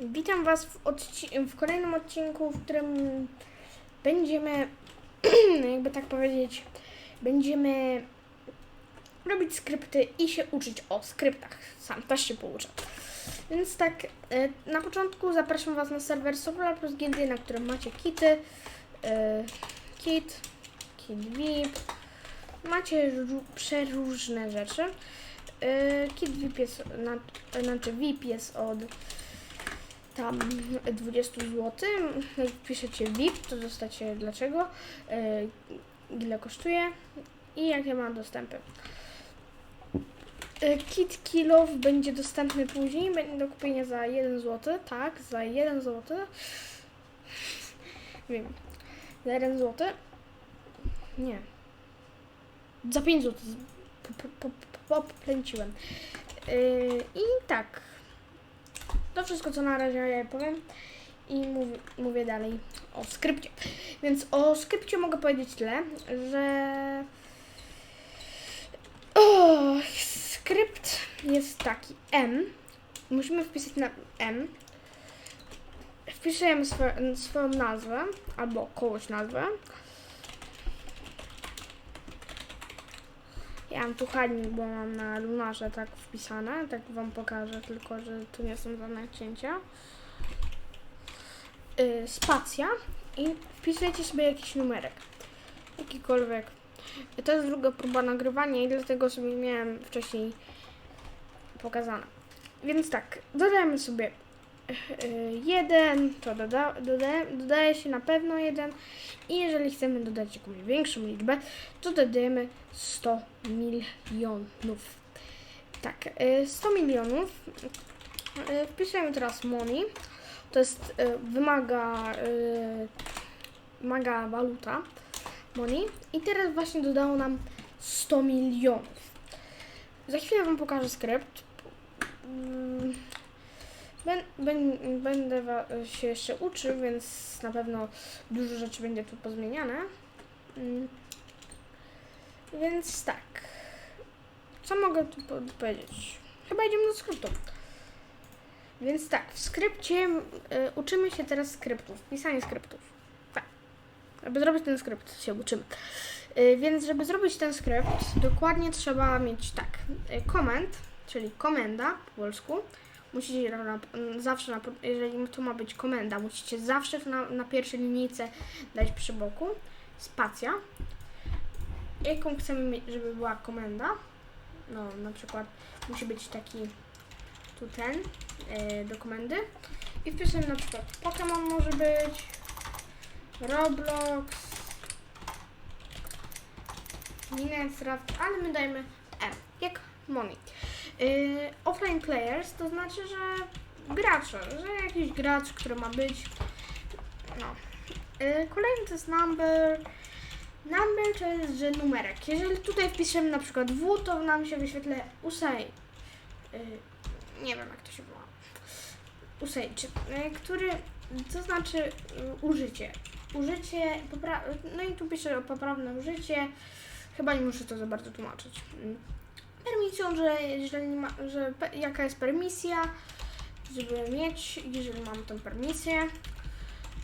Witam Was w, w kolejnym odcinku, w którym będziemy, jakby tak powiedzieć, będziemy robić skrypty i się uczyć o skryptach. Sam też się pouczę. Więc tak, e, na początku zapraszam Was na serwer Solar Plus Gildy, na którym macie kity, e, kit, kit VIP, macie ró- przeróżne rzeczy. E, Kit VIP jest, na, znaczy VIP jest od tam 20 zł. Jak piszecie VIP, to dostacie dlaczego, e, ile kosztuje i jakie ma dostępy. E, Kit Kilow będzie dostępny później, będzie do kupienia za 1 zł, tak, za 1 zł. Wiem, za 1 zł. Nie. Za 5 zł. Poplęciłem. Yy, I tak. To wszystko, co na razie ja powiem. I mówię, mówię dalej o skrypcie. Więc o skrypcie mogę powiedzieć tyle, że o, skrypt jest taki M. Musimy wpisać na M. Wpisujemy swo- swoją nazwę albo kogoś nazwę. Mam tu hadnik, bo mam na lunarze tak wpisane. Tak wam pokażę, tylko że tu nie są żadne cięcia. Yy, spacja i wpisujecie sobie jakiś numerek. Jakikolwiek. To jest druga próba nagrywania i dlatego sobie miałem wcześniej pokazane. Więc tak, dodajemy sobie jeden, to doda, doda, dodaje się na pewno jeden i jeżeli chcemy dodać jakąś większą liczbę, to dodajemy 100 milionów. Tak, y, 100 milionów. Y, Wpisujemy teraz money. To jest, y, wymaga, y, wymaga waluta money. I teraz właśnie dodało nam 100 milionów. Za chwilę Wam pokażę skrypt. Bę- bę- Będę się jeszcze uczył, więc na pewno dużo rzeczy będzie tu pozmieniane. Mm. Więc tak. Co mogę tu po- powiedzieć? Chyba idziemy do skryptu. Więc tak, w skrypcie y, uczymy się teraz skryptów, pisanie skryptów. Tak. Aby zrobić ten skrypt się uczymy. Y, więc żeby zrobić ten skrypt, dokładnie trzeba mieć tak. Y, komend, czyli komenda po polsku. Musicie na, na, zawsze, na, jeżeli to ma być komenda, musicie zawsze na, na pierwszej linijce dać przy boku spacja jaką chcemy żeby była komenda. No, na przykład musi być taki tu ten yy, do komendy. I wpisujemy na przykład Pokémon może być, Roblox, Minecraft, ale my dajmy M, jak Money. Yy, offline players to znaczy, że gracze, że jakiś gracz, który ma być. No. Yy, kolejny to jest number. Number to jest, że numerek. Jeżeli tutaj wpiszemy na przykład W, to nam się wyświetlę usaj. y, nie wiem jak to się woła. Usage, y, który to znaczy y, użycie. Użycie, popra- no i tu piszę o poprawne użycie. Chyba nie muszę to za bardzo tłumaczyć. Mm. Permisją, że jeżeli ma, że pe- jaka jest permisja, żeby mieć, jeżeli mam tę permisję,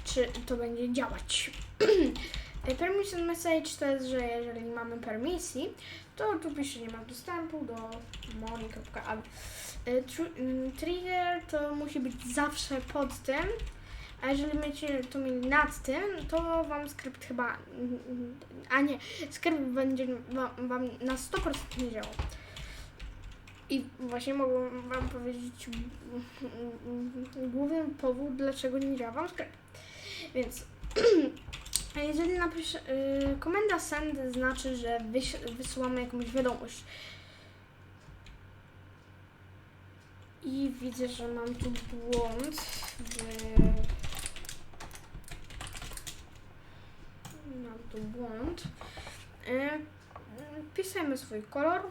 czy to będzie działać. Permission message to jest, że jeżeli nie mamy permisji, to tu pisze nie ma dostępu do tr- mm, Trigger to musi być zawsze pod tym, a jeżeli będziecie to mieli nad tym, to wam skrypt chyba, mm, mm, a nie, skrypt będzie wam, wam na 100% nie działał. I właśnie mogę wam powiedzieć główny powód, dlaczego nie działa wam skrypt. Więc jeżeli napiszę, y, komenda send znaczy, że wysyłamy jakąś wiadomość. I widzę, że mam tu błąd w... Mam tu błąd. Y, Pisujemy swój kolor.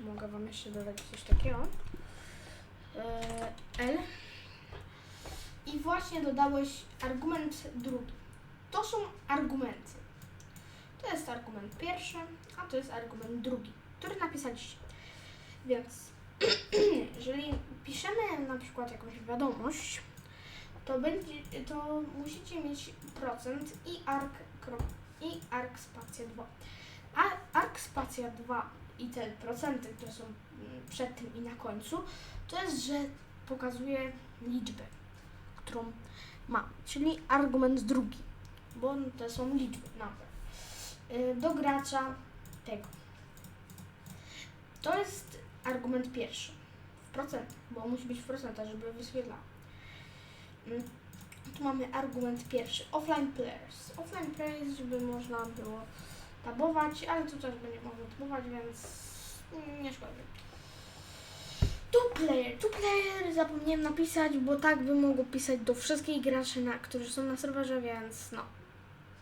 Mogę Wam jeszcze dodać coś takiego. Y, L. I właśnie dodałeś argument drugi. To są argumenty. To jest argument pierwszy, a to jest argument drugi, który napisaliście. Więc jeżeli piszemy na przykład jakąś wiadomość, to będzie, to musicie mieć procent i krop, i ark spacja 2. A ark spacja 2 i te procenty, które są mm, przed tym i na końcu, to jest, że pokazuje liczbę, którą ma, czyli argument drugi, bo to są liczby nawet. Y, Do gracza tego. To jest argument pierwszy w procentach, bo musi być w procentach, żeby wyświetlał. Mm, Tu mamy argument pierwszy, offline players. Offline players, żeby można było tabować, ale tu też będzie można tabować, więc nie szkodzi. Two player, two player zapomniałem napisać, bo tak by mogło pisać do wszystkich graczy, na, którzy są na serwerze, więc no.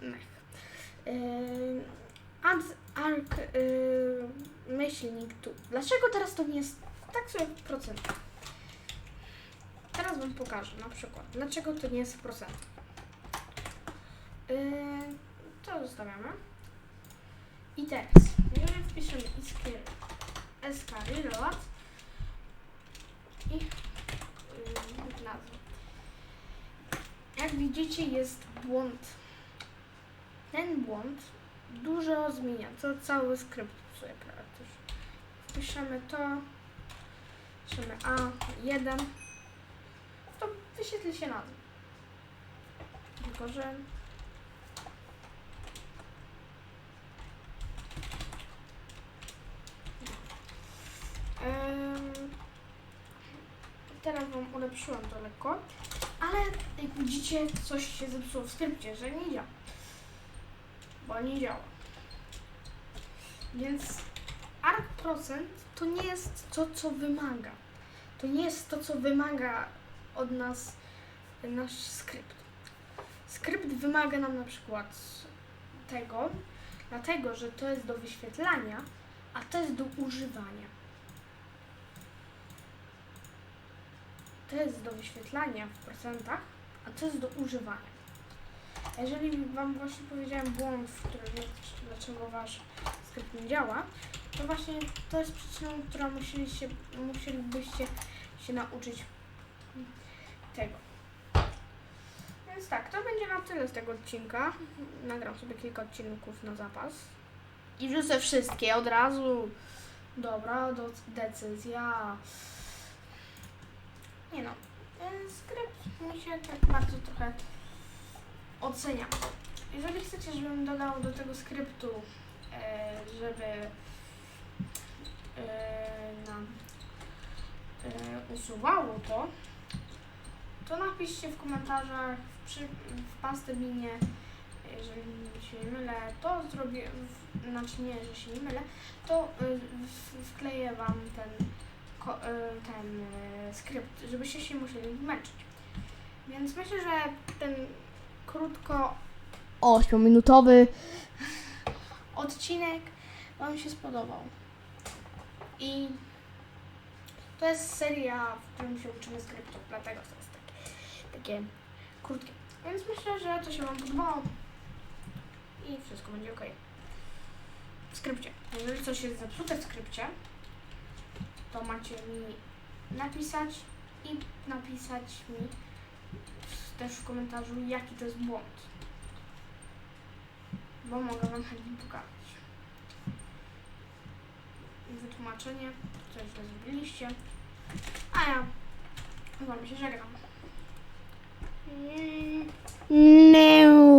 Mech. Yy, add arc yy, myślnik tu. Dlaczego teraz to nie jest tak sobie w procentach? Teraz wam pokażę na przykład, dlaczego to nie jest w procentach. Yy, to zostawiamy. I teraz, jeżeli wpiszemy SK reload i yy, nazwę. Jak widzicie jest błąd. Ten błąd dużo zmienia, cały skrypt psuje praktycznie. Wpiszemy to, piszemy A1, to wyświetli się nazwa. Tylko, że Teraz Wam ulepszyłam to lekko, ale jak widzicie, coś się zepsuło w skrypcie, że nie działa. Bo nie działa. Więc arc procent to nie jest to, co wymaga. To nie jest to, co wymaga od nas nasz skrypt. Skrypt wymaga nam na przykład tego, dlatego że to jest do wyświetlania, a to jest do używania. To jest do wyświetlania w procentach, a to jest do używania. Jeżeli Wam właśnie powiedziałem błąd, w którym jest, dlaczego Wasz skrypt nie działa, to właśnie to jest przyczyną, która musieliście, musielibyście się nauczyć tego. Więc tak, to będzie na tyle z tego odcinka. Nagram sobie kilka odcinków na zapas. I wrzucę wszystkie od razu. Dobra, do, decyzja. Nie no, skrypt mi się tak bardzo trochę ocenia. Jeżeli chcecie, żebym dodał do tego skryptu, e, żeby e, nam e, usuwało to, to napiszcie w komentarzach, w, przy, w pastebinie, jeżeli się nie mylę, to zrobię, w, znaczy nie, że się nie mylę, to y, w, wkleję Wam ten, ten y, skrypt, żebyście się musieli męczyć. Więc myślę, że ten krótko 8-minutowy odcinek Wam się spodobał. I to jest seria, w którym się uczymy skryptów, dlatego to jest takie, takie krótkie. Więc myślę, że to się Wam podobało i wszystko będzie ok. W skrypcie. Jeżeli coś jest zepsute w skrypcie, to macie mi napisać i napisać mi też w komentarzu, jaki to jest błąd. Bo mogę Wam chętnie pokazać. Wytłumaczenie, co źle zrobiliście. A ja z Wami się żegnam. Mm.